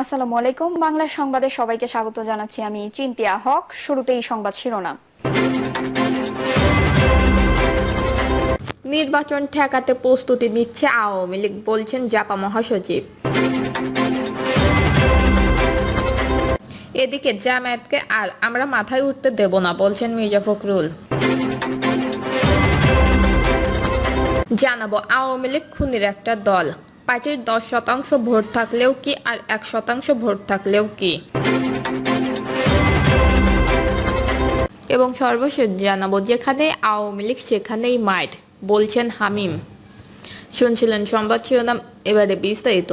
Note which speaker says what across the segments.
Speaker 1: আসসালামু আলাইকুম। বাংলা সংবাদে সবাইকে স্বাগত জানাচ্ছি আমি চিন্তিয়া হক। শুরুতেই সংবাদ শিরোনাম।
Speaker 2: নির্বাচন ঠেকাতে প্রস্তুতি নিচ্ছে আওয়ামী লীগ, বলছেন জাপা মহাসচিব। এদিকে জামায়াতকে আর আমরা মাথায় উঠতে দেব না, বলছেন মির্জা ফখরুল। জানাব আওয়ামী লীগ খুনির একটা দল। পার্টির দশ শতাংশ ভোট থাকলেও কি আর এক শতাংশ ভোট থাকলেও কি? এবং সর্বশেষ জানাব, যেখানে আওয়ামী লীগ, সেখানেই মাইট, বলছেন হামিম। শুনছিলেন সংবাদ শিরোনাম, এবারে বিস্তারিত।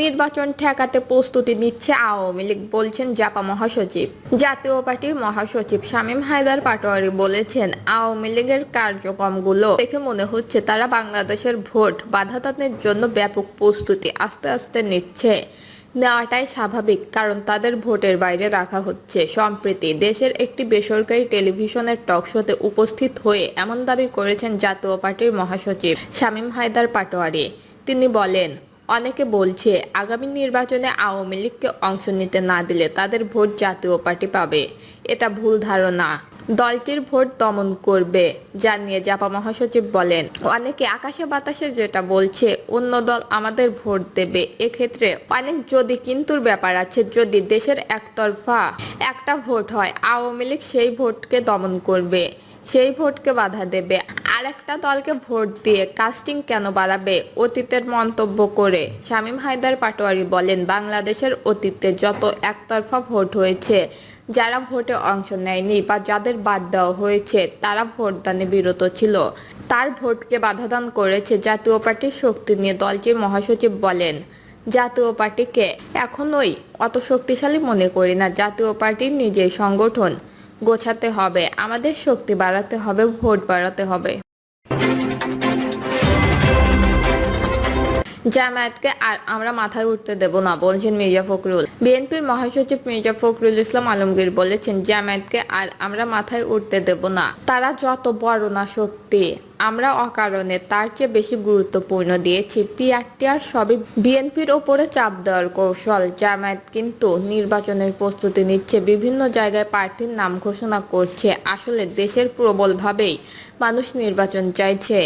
Speaker 2: নির্বাচন ঠেকাতে প্রস্তুতি নিচ্ছে আওয়ামী লীগ, বলছেন জাপা মহাসচিব। জাতীয় পার্টির মহাসচিব শামীম হায়দার পাটোয়ারি বলেছেন, আওয়ামী লীগের কার্যক্রমগুলো দেখে মনে হচ্ছে তারা বাংলাদেশের ভোট বাধাদানের জন্য ব্যাপক প্রস্তুতি আস্তে আস্তে নিচ্ছে। নেওয়াটাই স্বাভাবিক, কারণ তাদের ভোটের বাইরে রাখা হচ্ছে। সম্প্রতি দেশের একটি বেসরকারি টেলিভিশনের টক শোতে উপস্থিত হয়ে এমন দাবি করেছেন জাতীয় পার্টির মহাসচিব শামীম হায়দার পাটোয়ারি। তিনি বলেন অনেকে বলছে, আগামী নির্বাচনে আওয়ামী লীগকে অংশ নিতে না দিলে তাদের ভোট জাতীয় পার্টি পাবে। এটা ভুল ধারণা। দলটির ভোট দমন করবে, জানিয়ে জাপা মহাসচিব বলেন। অনেকে আকাশে বাতাসে যেটা বলছে, অন্য দল আমাদের ভোট দেবে। এক্ষেত্রে অনেক যদি কিন্তুর ব্যাপার আছে, যদি দেশের একতরফা একটা ভোট হয়, আওয়ামী লীগ সেই ভোটকে দমন করবে। সেই ভোটকে বাধা দেবে। আর একটা দলকে ভোট দিয়ে কাস্টিং কেন বাড়াবে? অতীতের মন্তব্য করে শামীম হায়দার পাটোয়ারি বলেন, বাংলাদেশের অতীতে যত একতরফা ভোট হয়েছে, যারা ভোটে অংশ নেয়নি বা যাদের বাদ দেওয়া হয়েছে, তারা ভোটদানে বিরত ছিল। তার ভোটকে বাধাদান করেছে জাতীয় পার্টির শক্তি নিয়ে দলটির মহাসচিব বলেন, জাতীয় পার্টিকে এখনোই অত শক্তিশালী মনে করি না। জাতীয় পার্টির নিজের সংগঠন গোছাতে হবে আমাদের শক্তি বাড়াতে হবে ভোট বাড়াতে হবে। জামায়াতকে আর আমরা মাথায় উঠতে দেব না, বলছেন মির্জা ফখরুল। বিএনপির মহাসচিব মির্জা ফখরুল ইসলাম আলমগীর বলেছেন, জামায়াতকে আর আমরা মাথায় উঠতে দেব না। তারা যত বড় না শক্তি, আমরা অকারণে তার চেয়ে বেশি গুরুত্বপূর্ণ দিয়েছি। পিআরটিআর সবই বিএনপির ওপরে চাপ দেওয়ার কৌশল। জামায়াত কিন্তু নির্বাচনের প্রস্তুতি নিচ্ছে, বিভিন্ন জায়গায় প্রার্থীর নাম ঘোষণা করছে। আসলে দেশের প্রবলভাবেই মানুষ নির্বাচন চাইছে।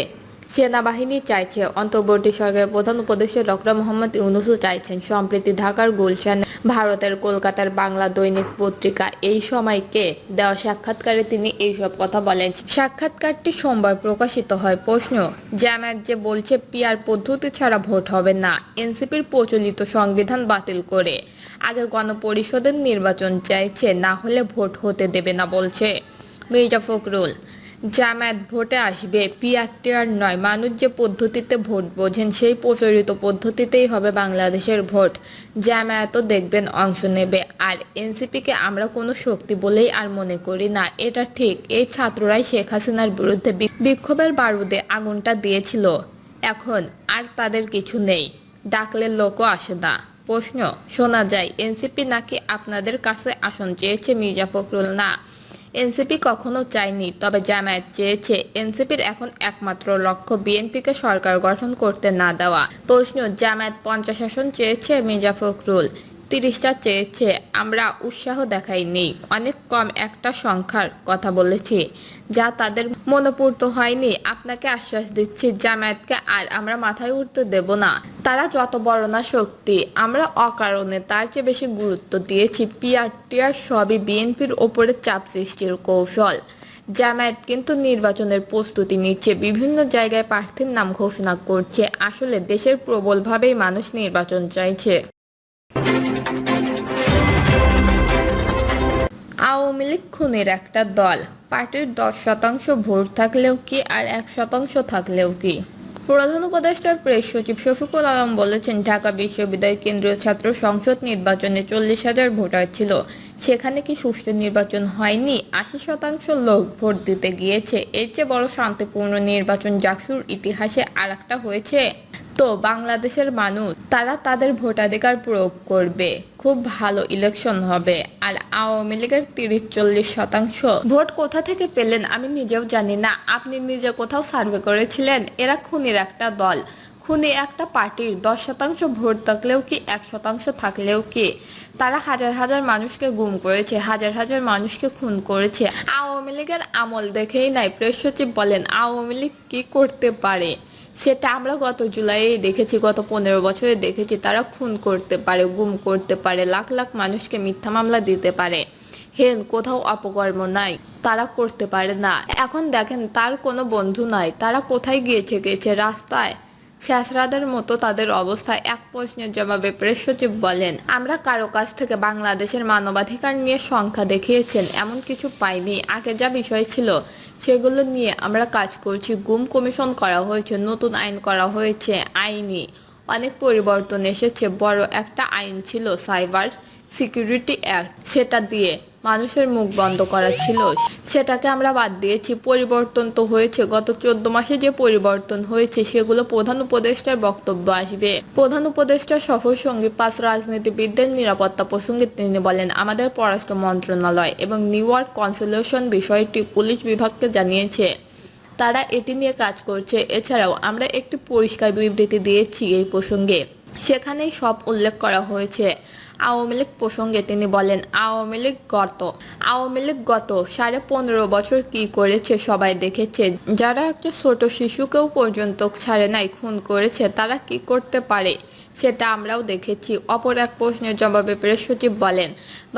Speaker 2: সেনাবাহিনী চাইছে। অন্তর্বর্তী সরকারের প্রধান উপদেষ্টা ডক্টর মোহাম্মদ ইউনুসও চাইছেন সম্প্রতি ঢাকার গুলশান, ভারতের কলকাতার বাংলা দৈনিক পত্রিকা। এই সময়কে দেওয়া সাক্ষাৎকারে তিনি এইসব কথা বলেন। সাক্ষাৎকারটি সোমবার প্রকাশিত হয়। প্রশ্ন, জামায়াত যে বলছে পিআর পদ্ধতি ছাড়া ভোট হবে না, এনসিপির প্রচলিত সংবিধান বাতিল করে আগে গণপরিষদের নির্বাচন চাইছে, না হলে ভোট হতে দেবে না বলছে। মির্জা ফখরুল জামায়াত ভোটে আসবে। পিআরটিআর নয় মানুষ যে পদ্ধতিতে ভোট বোঝেন, সেই প্রচলিত পদ্ধতিতেই হবে বাংলাদেশের ভোট। জামায়াতও দেখবেন অংশ নেবে। আর এনসিপিকে আমরা কোনো শক্তি বলেই আর মনে করি না। এটা ঠিক, এই ছাত্ররাই শেখ হাসিনার বিরুদ্ধে বিক্ষোভের বারুদে আগুনটা দিয়েছিল। এখন আর তাদের কিছু নেই। ডাকলে লোকও আসে না। প্রশ্ন, শোনা যায়, এনসিপি নাকি আপনাদের কাছে আসন চেয়েছে মির্জা ফখরুল? না। এনসিপি কখনো চায়নি, তবে জামায়াত চেয়েছে এনসিপির এখন একমাত্র লক্ষ্য বিএনপিকে সরকার গঠন করতে না দেওয়া। প্রশ্ন, জামায়াত পঞ্চাশ আসন চেয়েছে মির্জা ফখরুল? তিরিশটা চেয়েছে, আমরা উৎসাহ দেখাইনি, অনেক কম একটা সংখ্যার কথা বলেছি, যা তাদের মনোপূর্ত হয়নি। আপনাকে আশ্বাস দিচ্ছি, জামায়াতকে আর আমরা মাথায় উঠতে দেব না। তারা যত বড় না শক্তি, আমরা অকারণে তার চেয়ে বেশি গুরুত্ব দিয়েছি। পিআরটিআর সবই বিএনপির ওপরে চাপ সৃষ্টির কৌশল। জামায়াত কিন্তু নির্বাচনের প্রস্তুতি নিচ্ছে, বিভিন্ন জায়গায় প্রার্থীর নাম ঘোষণা করছে। আসলে দেশের প্রবলভাবেই মানুষ নির্বাচন চাইছে। আওয়ামী লীগ খুনের একটা দল, পার্টির দশ শতাংশ ভোট থাকলেও কি আর এক শতাংশ থাকলেও কি? প্রধান উপদেষ্টার প্রেস সচিব শফিকুল আলম বলেছেন, ঢাকা বিশ্ববিদ্যালয় কেন্দ্রীয় ছাত্র সংসদ নির্বাচনে চল্লিশ হাজার ভোটার ছিল। সেখানে কি সুষ্ঠু নির্বাচন হয়নি? আশি শতাংশ লোক ভোট দিতে গিয়েছে। এর চেয়ে বড় শান্তিপূর্ণ নির্বাচন জাকসুর ইতিহাসে আর হয়েছে। তো বাংলাদেশের মানুষ, তারা তাদের ভোটাধিকার প্রয়োগ করবে। খুব ভালো ইলেকশন হবে। আর আওয়ামী লীগের তিরিশ চল্লিশ শতাংশ ভোট কোথা থেকে পেলেন আমি নিজেও জানি না। আপনি নিজে কোথাও সার্ভে করেছিলেন? এরা খুনির একটা দল। খুনে একটা পার্টির দশ শতাংশ ভোট থাকলেও কি, এক শতাংশ থাকলেও কি? তারা হাজার হাজার মানুষকে গুম করেছে, হাজার হাজার মানুষকে খুন করেছে। আওয়ামী লীগের আমল দেখেই নাই প্রেস সচিব বলেন, আওয়ামী লীগ কি করতে পারে? সেটা আমরা গত জুলাইয়ে দেখেছি, গত পনেরো বছরে দেখেছি। তারা খুন করতে পারে, গুম করতে পারে, লাখ লাখ মানুষকে মিথ্যা মামলা দিতে পারে। হেন, কোথাও অপকর্ম নাই, তারা করতে পারে না। এখন দেখেন, তার কোনো বন্ধু নাই, তারা কোথায় গিয়েছে গেছে রাস্তায়। শেষরাদের মতো তাদের অবস্থা এক প্রশ্নের জবাবে প্রেস সচিব বলেন, আমরা কারও কাছ থেকে বাংলাদেশের মানবাধিকার নিয়ে সংখ্যা দেখিয়েছেন, এমন কিছু পাইনি। আগে যা বিষয় ছিল সেগুলো নিয়ে আমরা কাজ করছি। গুম কমিশন করা হয়েছে, নতুন আইন করা হয়েছে, আইনি অনেক পরিবর্তন এসেছে। বড় একটা আইন ছিল সাইবার সিকিউরিটি অ্যাক্ট। সেটা দিয়ে মানুষের মুখ বন্ধ করা ছিল। সেটাকে আমরা বাদ দিয়েছি। পরিবর্তন তো হয়েছে। গত চোদ্দ মাসে যে পরিবর্তন হয়েছে, সেগুলো প্রধান উপদেষ্টার বক্তব্য আসবে। প্রধান উপদেষ্টার সফর সঙ্গে পাঁচ রাজনীতিবিদদের নিরাপত্তা প্রসঙ্গে তিনি বলেন, আমাদের পররাষ্ট্র মন্ত্রণালয় এবং নিউ ইয়র্ক কনসুলেশন বিষয়টি পুলিশ বিভাগকে জানিয়েছে। তারা এটি নিয়ে কাজ করছে। এছাড়াও আমরা একটি পরিষ্কার বিবৃতি দিয়েছি এই প্রসঙ্গে। সেখানেই সব উল্লেখ করা হয়েছে। আওয়ামী লীগ প্রসঙ্গে তিনি বলেন, আওয়ামী লীগ গত। আওয়ামী লীগ গত সাড়ে পনেরো বছর কি করেছে সবাই দেখেছে। যারা একটা ছোট শিশুকেও পর্যন্ত ছাড়ে নাই, খুন করেছে, তারা কি করতে পারে? সেটা আমরাও দেখেছি। অপর এক প্রশ্নের জবাবে প্রেস সচিব বলেন,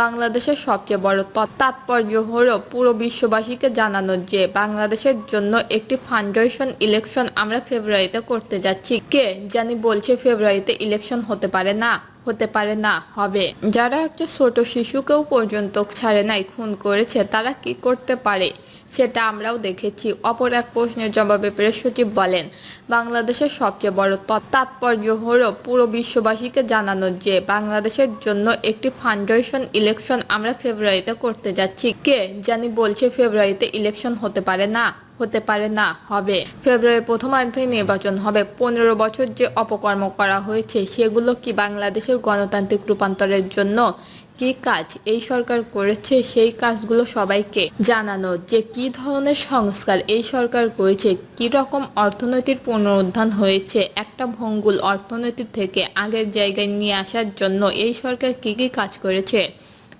Speaker 2: বাংলাদেশের সবচেয়ে বড় তাৎপর্য হলো পুরো বিশ্ববাসীকে জানানো যে বাংলাদেশের জন্য একটি ফান্ডেশন ইলেকশন আমরা ফেব্রুয়ারিতে করতে যাচ্ছি। কে জানি বলছে ফেব্রুয়ারিতে ইলেকশন হতে পারে না। হতে পারে না, হবে। যারা একটা ছোট শিশুকেও পর্যন্ত ছাড়ে নাই, খুন করেছে, তারা কি করতে পারে? সেটা আমরাও দেখেছি। অপর এক প্রশ্নের জবাবে প্রেস সচিব বলেন, বাংলাদেশের সবচেয়ে বড় তাৎপর্য হলো পুরো বিশ্ববাসীকে জানানো যে, বাংলাদেশের জন্য একটি ফাউন্ডেশন ইলেকশন আমরা ফেব্রুয়ারিতে করতে যাচ্ছি। কে জানি বলছে, ফেব্রুয়ারিতে ইলেকশন হতে পারে না। হতে পারে না, হবে। ফেব্রুয়ারি প্রথমার্ধে নির্বাচন হবে। পনেরো বছর যে অপকর্ম করা হয়েছে, সেগুলো কি বাংলাদেশের গণতান্ত্রিক রূপান্তরের জন্য কি কাজ? এই সরকার করেছে সেই কাজগুলো সবাইকে জানানো যে কি ধরনের সংস্কার এই সরকার করেছে, কি রকম অর্থনৈতিক পুনরুত্থান হয়েছে, একটা ভঙ্গুল অর্থনীতি থেকে আগের জায়গায় নিয়ে আসার জন্য এই সরকার কি কি কাজ করেছে?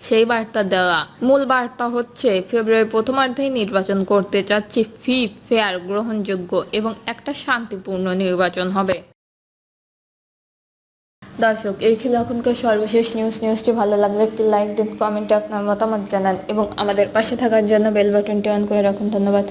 Speaker 2: সেই বার্তা দেওয়া। মূল বার্তা হচ্ছে ফেব্রুয়ারি প্রথমার্ধেই নির্বাচন করতে চাচ্ছি ফি, ফেয়ার গ্রহণযোগ্য এবং একটা শান্তিপূর্ণ নির্বাচন হবে। দর্শক, এই ছিল এখনকার সর্বশেষ নিউজ নিউজটি ভালো লাগলে একটি লাইক দিন কমেন্টে আপনার মতামত জানান এবং আমাদের পাশে থাকার জন্য বেল বাটনটি অন করে রাখুন। ধন্যবাদ।